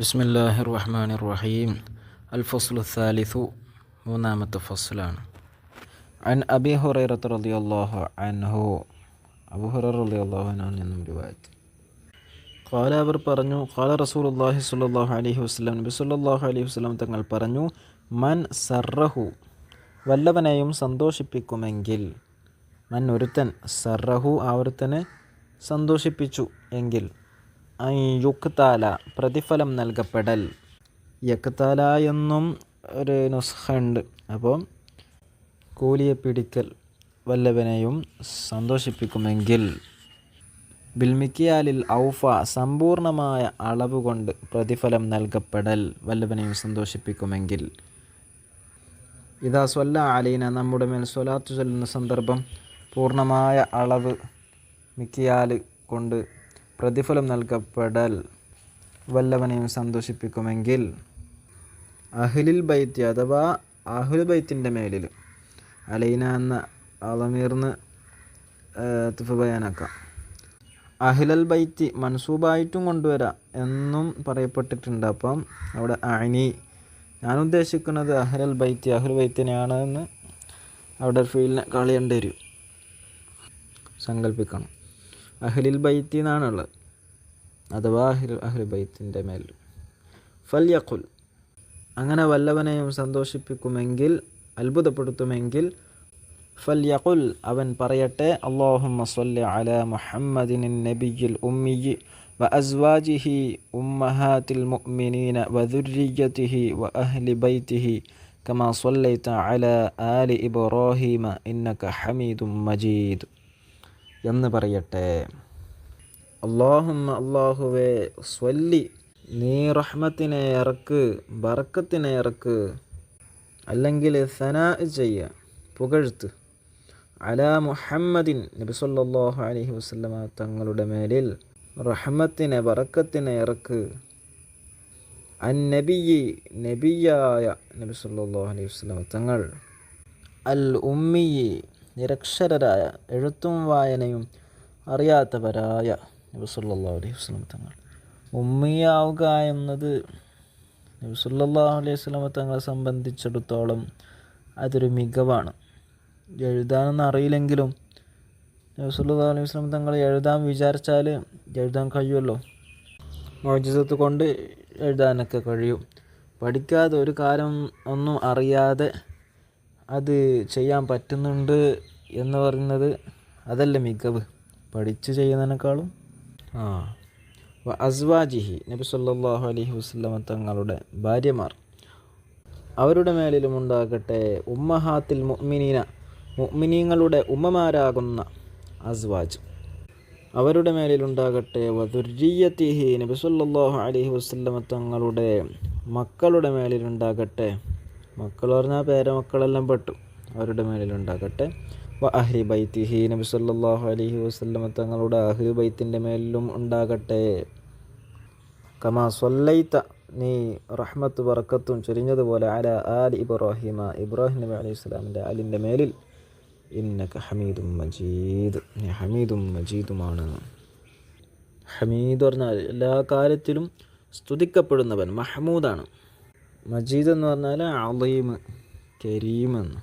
ബിസ്മില്ലാഹി റഹ്മാൻ റഹീം അൽ ഫസ്ലു സാലിസു മൂന്നാമത്തെ ഫസ്ലാണ്. അൻ അബി ഹുറൈറത്ത് റളിയല്ലാഹു അൻഹു അബു ഹുറൈറ റളിയല്ലാഹു അൻഹു നിന്നും റിവായത്ത്. ഖാല അവർ പറഞ്ഞു ഖാല റസൂലുള്ളാഹി സ്വല്ലല്ലാഹു അലൈഹി വസല്ലം നബി സ്വല്ലല്ലാഹു അലൈഹി വസല്ലം തങ്ങൾ പറഞ്ഞു മൻ സറഹു വല്ലവനെയും സന്തോഷിപ്പിക്കുമെങ്കിൽ മൻ ഒരുത്തൻ സറഹു ആ ഒരുത്തനെ സന്തോഷിപ്പിച്ചു എങ്കിൽ യുക്താല പ്രതിഫലം നൽകപ്പെടൽ. യക്താല എന്നും ഒരു നുസ്ഖ ഉണ്ട് അപ്പോൾ കൂലിയെ പിടിക്കൽ വല്ലവനെയും സന്തോഷിപ്പിക്കുമെങ്കിൽ. ബിൽമിക്കിയാലിൽ ഔഫ സമ്പൂർണമായ അളവ് കൊണ്ട് പ്രതിഫലം നൽകപ്പെടൽ വല്ലവനെയും സന്തോഷിപ്പിക്കുമെങ്കിൽ. ഇതാ സ്വല്ല അലീന നമ്മുടെ മേൽ സ്വലാത്തു ചൊല്ലുന്ന സന്ദർഭം പൂർണമായ അളവ് മിക്കിയാൽ കൊണ്ട് പ്രതിഫലം നൽകപ്പെടൽ വല്ലവനെയും സന്തോഷിപ്പിക്കുമെങ്കിൽ അഹ്ലിൽ ബൈത്ത് അഥവാ അഹുൽ ബൈത്തിന്റെ മേലിൽ അലൈന എന്ന അളമീർന്ന് ബയാനാക്കാം. അഹ്ലൽ ബൈത്തി മൻസൂബായിട്ടും കൊണ്ടുവരാം എന്നും പറയപ്പെട്ടിട്ടുണ്ട്. അപ്പം അവിടെ അനി ഞാൻ ഉദ്ദേശിക്കുന്നത് അഹ്ലൽ ബൈത്തി അഹുൽ ബൈത്തിനെയാണ് എന്ന് അവിടെ ഫീലിനെ കളയേണ്ടി വരും സങ്കല്പിക്കണം അഹ്ലിൽ ബൈത്തി എന്നാണുള്ളത് അഥവാ അഹ്ൽ അഹ്ൽ ബൈത്തിൻ്റെ മേൽ ഫല്യഖുൽ അങ്ങനെ വല്ലവനെയും സന്തോഷിപ്പിക്കുമെങ്കിൽ അത്ഭുതപ്പെടുത്തുമെങ്കിൽ ഫല്യഖുൽ അവൻ പറയട്ടെ അള്ളാഹുമ്മ സ്വല്ലി അല മുഹമ്മദിൻ നബിയിൽ ഉമ്മിയി وأزواجه أمهات المؤمنين وذريته وأهل بيته كما صليت على آل إبراهيم إنك حميد مجيد എന്ന് പറയട്ടെ. അള്ളാഹുമ്മ അള്ളാഹുവേ സ്വല്ലി. നീ റഹ്മത്തിനെ ഇറക്ക് ബറക്കത്തിനെ ഇറക്ക്. അല്ലെങ്കിൽ സനാ ചെയ്യ പുകഴ്ത്ത്. അല മുഹമ്മദിൻ നബി സല്ലല്ലാഹു അലൈഹി വസല്ലമ തങ്ങളുടെ മേലിൽ റഹ്മത്തിനെ ബറക്കത്തിനെ ഇറക്ക്. അൻ നബിയി നബിയായ നബി സല്ലല്ലാഹു അലൈഹി വസ്ലമ തങ്ങൾ. അൽ ഉമ്മിയി നിരക്ഷരരായ എഴുത്തും വായനയും അറിയാത്തവരായ നബി സല്ലല്ലാഹു അലൈഹി വസല്ലം തങ്ങൾ. ഉമ്മിയാവുക എന്നത് നബി സല്ലല്ലാഹു അലൈഹി വസ്ലമ തങ്ങളെ സംബന്ധിച്ചിടത്തോളം അതൊരു മികവാണ്. എഴുതാനൊന്നും അറിയില്ലെങ്കിലും നബി സല്ലല്ലാഹു അലൈഹി വസ്ലമ തങ്ങൾ എഴുതാൻ വിചാരിച്ചാൽ എഴുതാൻ കഴിയുമല്ലോ. മോജിസത്ത് കൊണ്ട് എഴുതാനൊക്കെ കഴിയും. പഠിക്കാതെ ഒരു കാര്യം ഒന്നും അറിയാതെ അത് ചെയ്യാൻ പറ്റുന്നുണ്ട് എന്ന് പറയുന്നത് അതല്ല മികവ്. പഠിച്ച് ചെയ്യുന്നതിനേക്കാളും. ആ. അസ്വാജിഹി നബി സല്ലാഹു അലഹി വസ്ലമ തങ്ങളുടെ ഭാര്യമാർ. അവരുടെ മേലിലും ഉണ്ടാകട്ടെ ഉമ്മഹാത്തിൽ മുഅ്മിനീന മുഅ്മിനീങ്ങളുടെ ഉമ്മമാരാകുന്ന അസ്വാജ്. അവരുടെ മേലിലുണ്ടാകട്ടെ വധുര്യത്തിഹി നബി സല്ലല്ലാഹു അലൈഹി വസല്ലമ തങ്ങളുടെ മക്കളുടെ മേലിലുണ്ടാകട്ടെ മക്കൾ പറഞ്ഞാൽ പേരമക്കളെല്ലാം പെട്ടു. അവരുടെ മേലിലുണ്ടാകട്ടെ. വ അഹ്ലി ബൈത്തിഹി നബി സല്ലാഹു അലഹി വസല്ലമ തങ്ങളുടെ അഹ്ലി ബൈത്തിന്റെ മേലിലും ഉണ്ടാകട്ടെ. കമാ സൊല്ലൈത്ത നീ റഹ്മത്ത് വറക്കത്തും ചൊരിഞ്ഞതുപോലെ അല ആൽ ഇബ്രാഹിമ ഇബ്രാഹിം നബി അലൈഹി സ്വലാമിന്റെ ആലിന്റെ മേലിൽ ഇന്നക്ക ഹമീദും മജീദ്. നീ ഹമീദും മജീദുമാണ്. ഹമീദ് പറഞ്ഞാൽ എല്ലാ കാര്യത്തിലും സ്തുതിക്കപ്പെടുന്നവൻ മഹമൂദാണ്. മജീദ് എന്ന് പറഞ്ഞാൽ അലീം കരീം എന്ന്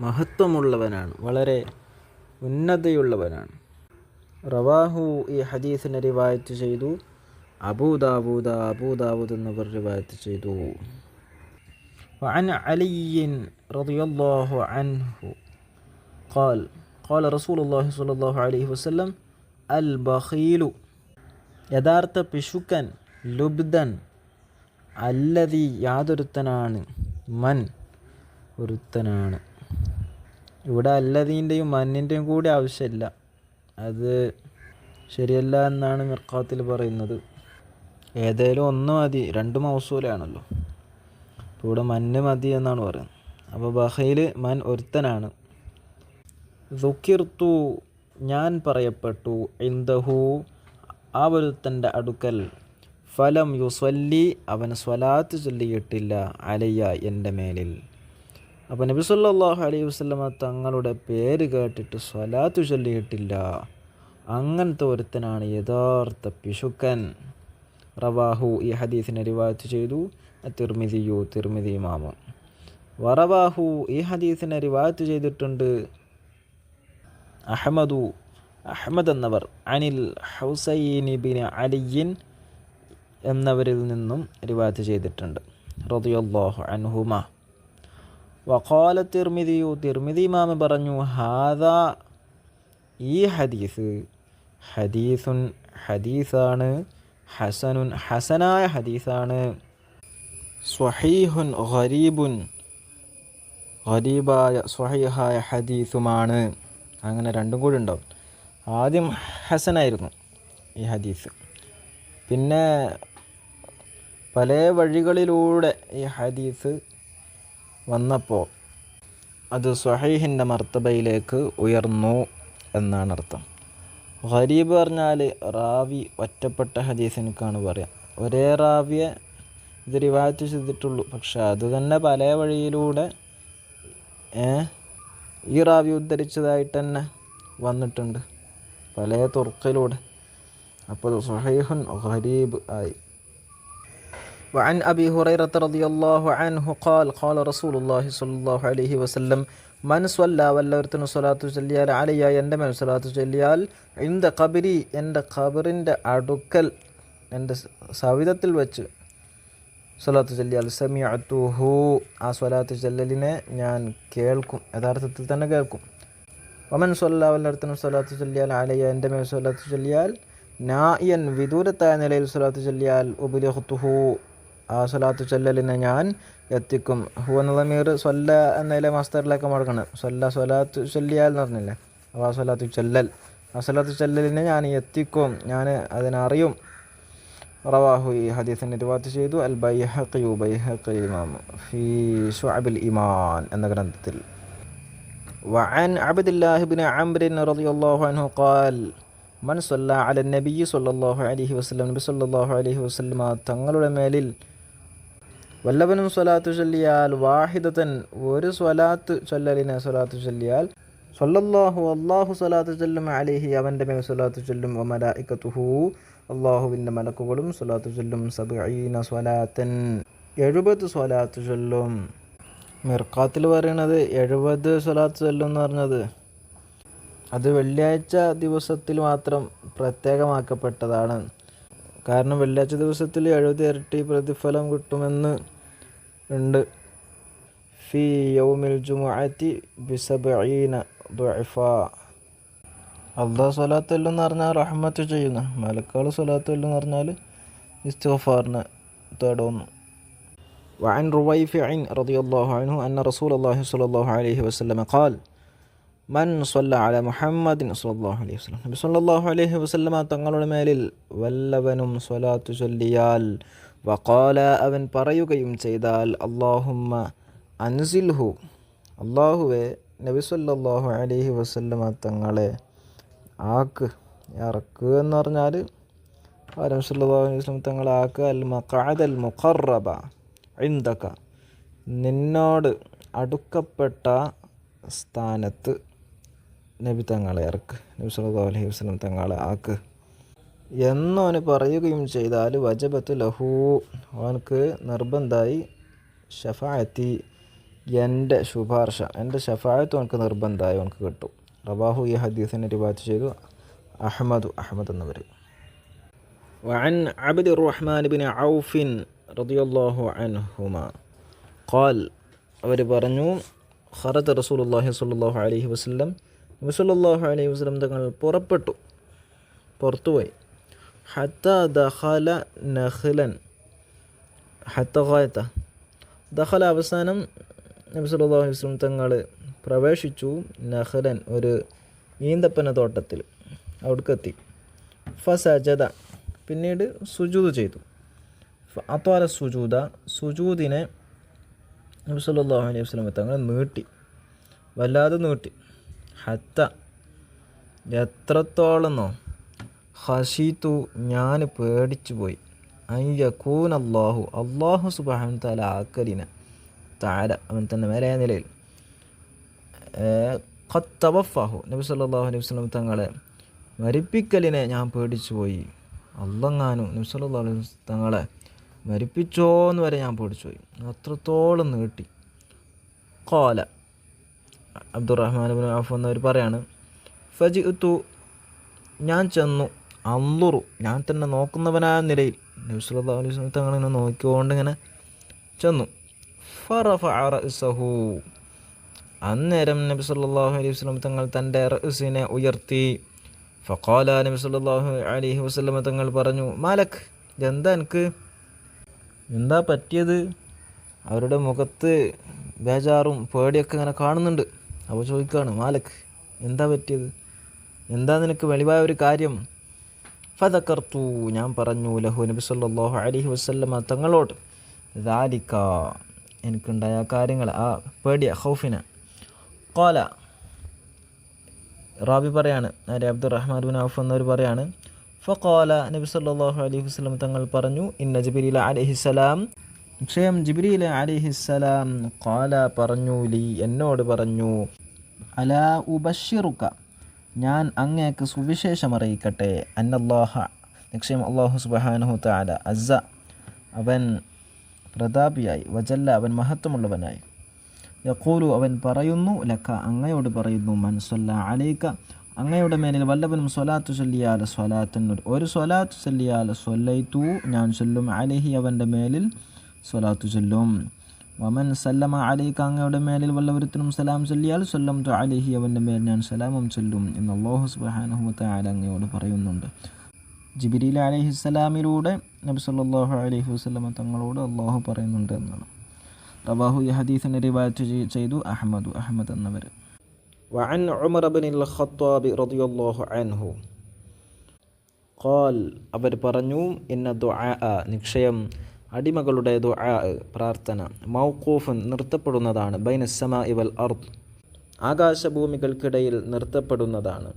മഹത്വമുള്ളവനാണ് വളരെ ഉന്നതയുള്ളവനാണ് റവാഹു ഈ ഹദീസിനെ റിവായത്ത് ചെയ്തു അബൂദാബൂദ അബൂദാബൂദ് എന്നിവർ റിവായത്ത് ചെയ്തു وعن علي رضي الله عنه قال قال رسول الله صلى الله عليه وسلم البخيل യഥാർത്ഥ പിശുക്കൻ ലുബ്ദൻ അല്ലതി യാതൊരുത്തനാണ്. മൻ ഒരുത്തനാണ്. ഇവിടെ അല്ലതീന്റെയും മന്നിന്റെയും കൂടി ആവശ്യമില്ല. അത് ശരിയല്ല എന്നാണ് മിർക്കാത്തിൽ പറയുന്നത്. ഏതേലും ഒന്ന് മതി. രണ്ട് മൗസൂലാണല്ലോ. അപ്പോൾ ഇവിടെ മന്ന് മതി എന്നാണ് പറയുന്നത്. അപ്പോൾ ബഹയിൽ മൻ ഒരുത്തനാണ്. ദുഃഖിർത്തു ഞാൻ പറയപ്പെട്ടു. ഇന്ദഹു ആ ഒരുത്തന്റെ അടുക്കൽ ഫലം യുസ്വല്ലി അവൻ സ്വലാത്ത് ചൊല്ലിയിട്ടില്ല അലയ്യ എന്റെ മേലിൽ. അപ്പോൾ നബി സല്ലല്ലാഹു അലൈഹി വസല്ലമ തങ്ങളുടെ പേര് കേട്ടിട്ട് സ്വലാത്ത് ചൊല്ലിയിട്ടില്ല. അങ്ങനത്തെ ഒരുത്തനാണ് യഥാർത്ഥ പിശുക്കൻ. റവാഹു ഈ ഹദീസിനെ റിവായത്ത് ചെയ്തു. തിർമിതിയു തിർമിതി ഇമാമു. വറവാഹു ഈ ഹദീസിനെ റിവായത്ത് ചെയ്തിട്ടുണ്ട്. അഹമ്മദു അഹമ്മദ് എന്നവർ. അനിൽ ഹൗസൈനിബിൻ ബിൻ അലിയിൻ എന്നവരിൽ നിന്നും റിവായത്ത് ചെയ്തിട്ടുണ്ട്. റളിയല്ലാഹു അൻഹുമ. വഖാല തിർമിതിയു തിർമിതി മാമ പറഞ്ഞു ഹാദ ഈ ഹദീസ് ഹദീസുൻ ഹദീസാണ് ഹസനുൻ ഹസനായ ഹദീസാണ്. സ്വഹീഹുൻ ഖരീബുൻ ഖരീബായ സ്വഹീഹായ ഹദീസുമാണ്. അങ്ങനെ രണ്ടും കൂടി ഉണ്ടാവും. ആദ്യം ഹസനായിരുന്നു ഈ ഹദീസ്. പിന്നെ പല വഴികളിലൂടെ ഈ ഹദീസ് വന്നപ്പോൾ അത് സ്വഹീഹിന്റെ മർത്തബയിലേക്ക് ഉയർന്നു എന്നാണ് അർത്ഥം. ഖരീബ് പറഞ്ഞാൽ റാവി ഒറ്റപ്പെട്ട ഹദീസ് എനിക്കാണ് പറയാം. ഒരേ റാവിയെ ഇത് റിവായത്ത് ചെയ്തിട്ടുള്ളൂ. പക്ഷെ അതുതന്നെ പല വഴിയിലൂടെ ഈ റാവി ഉദ്ധരിച്ചതായിട്ട് തന്നെ വന്നിട്ടുണ്ട് പല തുർക്കിലൂടെ. അപ്പോൾ സുഹൈഹുൻ ഖരീബ് ആയി. وعن أبي هريرة رضي الله عنه قال قال رسول الله صلى الله عليه وسلم മൻ സ്വല്ല വല്ലവരത്തിന് സ്വലാത്തു ചൊല്ലിയാൽ അലയ എൻ്റെ മേൽ സ്വലാത്തു ചൊല്ലിയാൽ എൻ്റെ കബരി എൻ്റെ ഖബറിൻ്റെ അടുക്കൽ എൻ്റെ സവിധത്തിൽ വെച്ച് സ്വലാത്തു ചൊല്ലിയാൽ സമയത്തുഹു ആ സ്വലാത്തു ചൊല്ലലിനെ ഞാൻ കേൾക്കും യഥാർത്ഥത്തിൽ തന്നെ കേൾക്കും ഒമൻ സ്വല്ല വല്ലയിടത്തിനും സ്വലാത്തു ചൊല്ലിയാൽ അലയ എൻ്റെ മേൽ സ്വലാത്തു ചൊല്ലിയാൽ നായൻ വിദൂരത്തായ നിലയിൽ സ്വലാത്തു ചൊല്ലിയാൽ ഉപലിഹുത്തുഹു ആ സ്വലാത്തു ചൊല്ലലിനെ ഞാൻ എത്തിക്കും ഹു എന്ന തമീർ സ്വല്ല എന്നതിലെ മാസ്റ്ററിലേക്ക് മടക്കണം സ്വല്ല സ്വലാത്തു ചൊല്ലിയാൽ എന്ന് പറഞ്ഞില്ലേ അപ്പോൾ ആ സ്വലാത്തു ചൊല്ലൽ ആ സ്വലാത്തു ചൊല്ലലിനെ ഞാൻ എത്തിക്കും ഞാൻ അതിനറിയും റവാഹു ഈ ഹദീസിനെ റിവാത്ത് ചെയ്തു അൽ ബൈഹഖിയു ബൈഹഖി ഇമാം ഫി ഷുഅബിൽ ഇമാൻ എന്ന ഗ്രന്ഥത്തിൽ وعن عبد الله بن عمرو رضي الله عنه قال മൻ സല്ല അല നബി സല്ലാഹു അലഹി വസ്ലം നബി സല്ലാഹു അലഹി വസ്ലമ തങ്ങളുടെ മേലിൽ വല്ലവനും സ്വലാത്തു ചൊല്ലിയാൽ വാഹിദത്തൻ ഒരു സ്വലാത്ത് ചൊല്ലലിനെ സ്വലാത്തു ചൊല്ലിയാൽ സൊല്ലാഹു അള്ളാഹു സ്വലാത്തു ചൊല്ലും അലിഹി അവന്റെ മേൽ സ്വലാത്തു ചൊല്ലും മലായിക്കത്തുഹു അള്ളാഹുവിന്റെ മലക്കുകളും സ്വലാത്തു ചൊല്ലും സബീന സ്വലാത്തൻ. എഴുപത് സ്വലാത്തു ചൊല്ലും. മിർക്കാത്തിൽ പറയണത് എഴുപത് സ്വലാത്തു ചൊല്ലും എന്ന് പറഞ്ഞത്. അത് വെള്ളിയാഴ്ച ദിവസത്തിൽ മാത്രം പ്രത്യേകമാക്കപ്പെട്ടതാണ്. കാരണം വെള്ളിയാഴ്ച ദിവസത്തിൽ എഴുപത് ഇരട്ടി പ്രതിഫലം കിട്ടുമെന്ന് ഉണ്ട് ഫി യൗമിൽ ജുമുഅത്തി ബിസബീന ദുഅഫ അള്ളാഹ് സ്വലാത്ത് എന്ന് പറഞ്ഞാൽ റഹ്മത്ത് ചെയ്യുന്ന മലക്കാൾ സ്വലാത്ത് എന്ന് പറഞ്ഞാൽ ഇസ്തിഗ്ഫാറിന് തേടുന്നു وعن رويفع رضي الله عنه أن رسول الله صلى الله عليه وسلم قال മൻ സ്വല്ല അല മുഹമ്മദിൻ സല്ലാഹു അലൈഹി വസ്ലം നബി സല്ലാഹു അലൈഹി വസ്ലമ തങ്ങളുടെ മേലിൽ വല്ലവനും സ്വലാത്തു ചൊല്ലിയാൽ വക്കാല അവൻ പറയുകയും ചെയ്താൽ അള്ളാഹുമ്മ അൻസിൽഹു. അള്ളാഹുവെ നബി അലഹി വസ്ലമ തങ്ങളെ ആക്ക് ഇറക്കുക എന്ന് പറഞ്ഞാൽ ആരം അലൈഹി വസ്ലം തങ്ങളെ ആക്ക് അൽ മഖാദൽ മുഖറബ ഇന്ദക്ക നിന്നോട് അടുക്കപ്പെട്ട സ്ഥാനത്ത് നബി തങ്ങളെ ഇറക്ക് നബി സല്ലാ അലൈഹി വസ്ലം തങ്ങളെ ആക്ക്. എന്നവന് പറയുകയും ചെയ്താൽ വജബത്ത് ലഹു അവനക്ക് നിർബന്ധമായി ഷഫായത്തി എൻ്റെ ശുപാർശ എൻ്റെ ഷഫായത്ത് അവനക്ക് നിർബന്ധമായി അവനക്ക് കിട്ടും റബാഹു ഈ ഹദീസിനെ റിവാത്ത് ചെയ്തു അഹമ്മദു അഹമ്മദ് എന്നവർ وعن عبد الرحمن بن عوف رضي الله عنهما قال അവർ പറഞ്ഞു ഖറത്ത് റസൂലുള്ളാഹി സ്വല്ലല്ലാഹു അലൈഹി വസല്ലം നബി സല്ലല്ലാഹു അലൈഹി വസല്ലം തങ്ങൾ പുറപ്പെട്ടു പുറത്തുപോയി ഹത്ത ദഖല നഹ്ലൻ ഹത്ത ദഹല അവസാനം നബി സല്ലല്ലാഹു അലൈഹി വസല്ലം തങ്ങൾ പ്രവേശിച്ചു. നഹ്ലൻ ഒരു ഈന്തപ്പന തോട്ടത്തിൽ അവിടേക്കെത്തി. ഫസജദ. പിന്നീട് സുജൂത് ചെയ്തു. അത്വാല സുജൂത സുജൂദിനെ നബി സല്ലല്ലാഹു അലൈഹി വസല്ലം തങ്ങൾ നീട്ടി. വല്ലാതെ നീട്ടി. ഹത്ത. എത്രത്തോളന്നോ? ഹഷീത്തു ഞാൻ പേടിച്ചു പോയി അയ്യക്കൂൻ അള്ളാഹു അള്ളാഹു സുബാൻ തല ആക്കലിന. താര അവൻ തന്നെ മേലെ നിലയിൽ. ഖത്തവഫാഹു നബി സല്ലല്ലാഹു അലൈഹി വസല്ലം തങ്ങളെ മരിപ്പിക്കലിനെ ഞാൻ പേടിച്ചു പോയി അള്ളങ്ങാനും നബ്സല്ലാ അലൈഹി തങ്ങളെ മരിപ്പിച്ചോ എന്ന് വരെ ഞാൻ പേടിച്ചു പോയി അത്രത്തോളം നീട്ടി. കോല അബ്ദുറഹ്മാൻ ബിൻ ആഫ് എന്നവർ പറയാണ് ഫജി ഞാൻ ചെന്നു. അന്നുറു ഞാൻ തന്നെ നോക്കുന്നവനായ നിലയിൽ. നബ്സുല്ലാ അലൈഹി നോക്കിക്കൊണ്ട് ഇങ്ങനെ ചെന്നു. ഫറഫ അന്നേരം നബി സല്ലല്ലാഹു അലൈഹി വസല്ലം തങ്ങൾ തന്റെ റസിനെ ഉയർത്തി. ഫക്കോല നബി സല്ലല്ലാഹു അലൈഹി വസല്ലം തങ്ങൾ പറഞ്ഞു മാലക് എന്താ എനിക്ക്? എന്താ പറ്റിയത്? അവരുടെ മുഖത്ത് ബേജാറും പേടിയൊക്കെ ഇങ്ങനെ കാണുന്നുണ്ട്. അപ്പോൾ ചോദിക്കുകയാണ് മാലക് എന്താ പറ്റിയത്? എന്താ നിനക്ക് വെളിവായ ഒരു കാര്യം? ഫതക്കർത്തു ഞാൻ പറഞ്ഞു ലഹു നബി സല്ലാഹു അലഹി വസല്ലമ തങ്ങളോട് ദാലിക്ക എനിക്കുണ്ടായ കാര്യങ്ങൾ ആ പേടിയ ഹൗഫിന കോല റാബി പറയാണ് ആര് അബ്ദുറഹ്മാൻ ബിൻ ഔഫ് എന്നവർ പറയാണ് ഫഖാല നബി സല്ലാഹു അലൈഹി വസ്ലം തങ്ങൾ പറഞ്ഞു ഇന്ന ജിബ്രീൽ അലൈഹിസ്സലാം നിശ്ചയം ജിബ്രീൽ അലൈഹിസ്സലാം കോല പറഞ്ഞു ലി എന്നോട് പറഞ്ഞു അല ഉബഷിറുക ഞാൻ അങ്ങേക്ക് സുവിശേഷം അറിയിക്കട്ടെ. അന്നല്ലാഹ നിശ്ചയം അള്ളാഹു സുബഹാനഹു താല അസ അവൻ പ്രതാപിയായി. വജല്ല അവൻ മഹത്വമുള്ളവനായി. യഖൂലു അവൻ പറയുന്നു ലക്ക അങ്ങയോട് പറയുന്നു മൻസല്ല അലൈക്ക അങ്ങയുടെ മേലിൽ വല്ലവനും സ്വലാത്തു ചൊല്ലിയാൽ സ്വലാത്തൻ ഒരു സ്വലാത്തു ചൊല്ലിയാൽ സ്വല്ലൈത്തു ഞാൻ ചൊല്ലും അലഹി അവന്റെ മേലിൽ സ്വലാത്തു ചൊല്ലും. വമൻ സല്ലമ അലൈക്ക അങ്ങയുടെ മേലിൽ വല്ലവരത്തിനും സലാം ചൊല്ലിയാൽ സ്വല്ലം തു അലഹി അവൻ്റെ മേൽ ഞാൻ സലാമും ചൊല്ലും എന്ന് അള്ളാഹു സുബാനഹുമത്ത ആല അങ്ങയോട് പറയുന്നുണ്ട് ജിബിരിൽ അലഹിസ്സലാമിലൂടെ നബി സല്ലല്ലാഹു അലൈഹി വസല്ലമ തങ്ങളോട് അള്ളാഹു പറയുന്നുണ്ട് എന്നാണ് റവാഹു ഈ ഹദീസിനെ റിവായത്ത് ചെയ്- ചെയ്തു അഹമ്മദു അഹമ്മദ് എന്നവർ وعن عمر بن الخطاب رضي الله عنه قال അവർ പറഞ്ഞു ഇന്ന ദുആ നിക്ഷയം അടിമകളുടെ പ്രാർത്ഥന. മൗക്കൂഫ് നിർത്തപ്പെടുന്നതാണ്. ബൈനസമ ഇവൽ അർദ്. ആകാശഭൂമികൾക്കിടയിൽ നിർത്തപ്പെടുന്നതാണ്.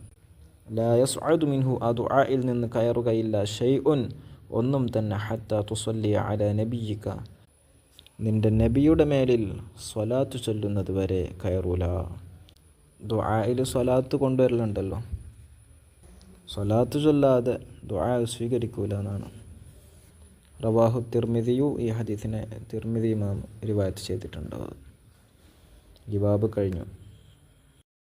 ലാ യസ്അദു മിൻഹു ആ ദുആയിൽ നിന്ന് കയറുകയില്ല. ഷൈഉൻ ഒന്നും തന്നെ. ഹത്ത തുസല്ലി അല നബിയിക്ക നിന്റെ നബിയുടെ മേലിൽ സ്വലാത്ത് ചൊല്ലുന്നത് വരെ കയറൂല. ദുആയിൽ സ്വലാത്ത് കൊണ്ടുവരലുണ്ടല്ലോ. സ്വലാത്ത് ചൊല്ലാതെ ദുആ സ്വീകരിക്കൂല എന്നാണ്. റവാഹു തിർമിതിയു ഈ ഹദീസിനെ തിർമിതി ഇമാം റിവായത്ത് ചെയ്തിട്ടുണ്ട് ഈ കഴിഞ്ഞു.